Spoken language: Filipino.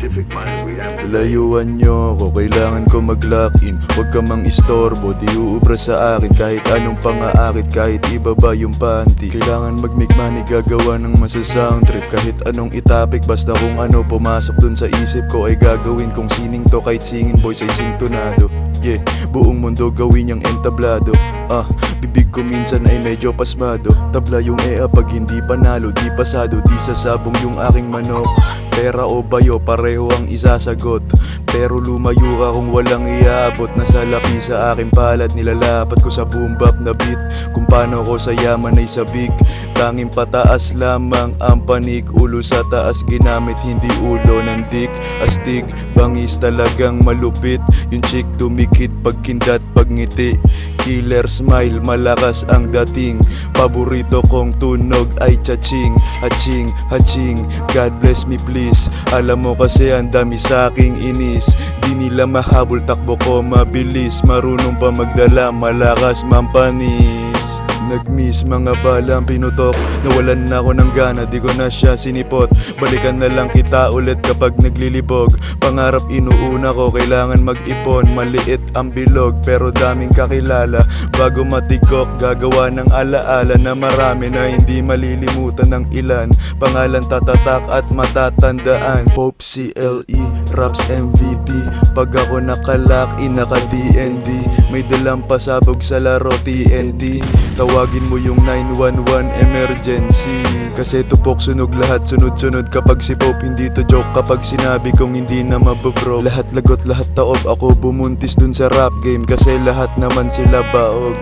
scientific minds, we have Layuan nyo ako, kailangan ko mag-lock in. Huwag ka mang istorbo, di uubra sa akin. Kahit anong pangaakit, kahit ibaba yung panty. Kailangan mag-make money, gagawa ng masa-sound trip. Kahit anong itapik, basta kung ano pumasok dun sa isip ko Ay gagawin kong sining to, kahit singin boys ay sintonado Yeah, buong mundo gawin niyang entablado. Ah, bibig ko minsan ay medyo pasmado. Tabla yung ea pag hindi panalo Di pasado, di sasabong yung aking manok Pera o bayo, pareho ang isasagot. Pero lumayo ka kung walang iabot Nasa lapi sa aking palad Nilalapat ko sa boom bap na beat. Kung paano ko sa yaman ay sabik. Tanging pataas lamang ang panik. Ulo sa taas ginamit, hindi ulo ng dik. Astig, bangis talagang malupit. Yung chick dumikit pag kindat pag ngiti. Killer smile, malakas ang dating. Paborito kong tunog ay chaching Haching, haching, God bless me please Alam mo kasi ang dami sa aking inis. Di nila mahabol, takbo ko mabilis. Marunong pa magdala, malakas mampanis Nagmiss mga balang pinutok. Nawalan na ako ng gana, di ko na siya sinipot. Balikan na lang kita ulit kapag naglilibog. Pangarap inuuna ko, kailangan mag-ipon. Maliit ang bilog, pero daming kakilala. Bago matigok, gagawa ng alaala Na marami na hindi malilimutan ng ilan. Pangalan tatatak at matatandaan. Pope CLE, Raps MVP Pag ako nakalak, inaka-DND May dalang pasabog sa laro TNT Tawagin mo yung 911 emergency. Kasi tupok sunog lahat sunod-sunod Kapag si Pope hindi to joke. Kapag sinabi kong hindi na mababro Lahat lagot lahat taob. Ako bumuntis dun sa rap game Kasi lahat naman sila baog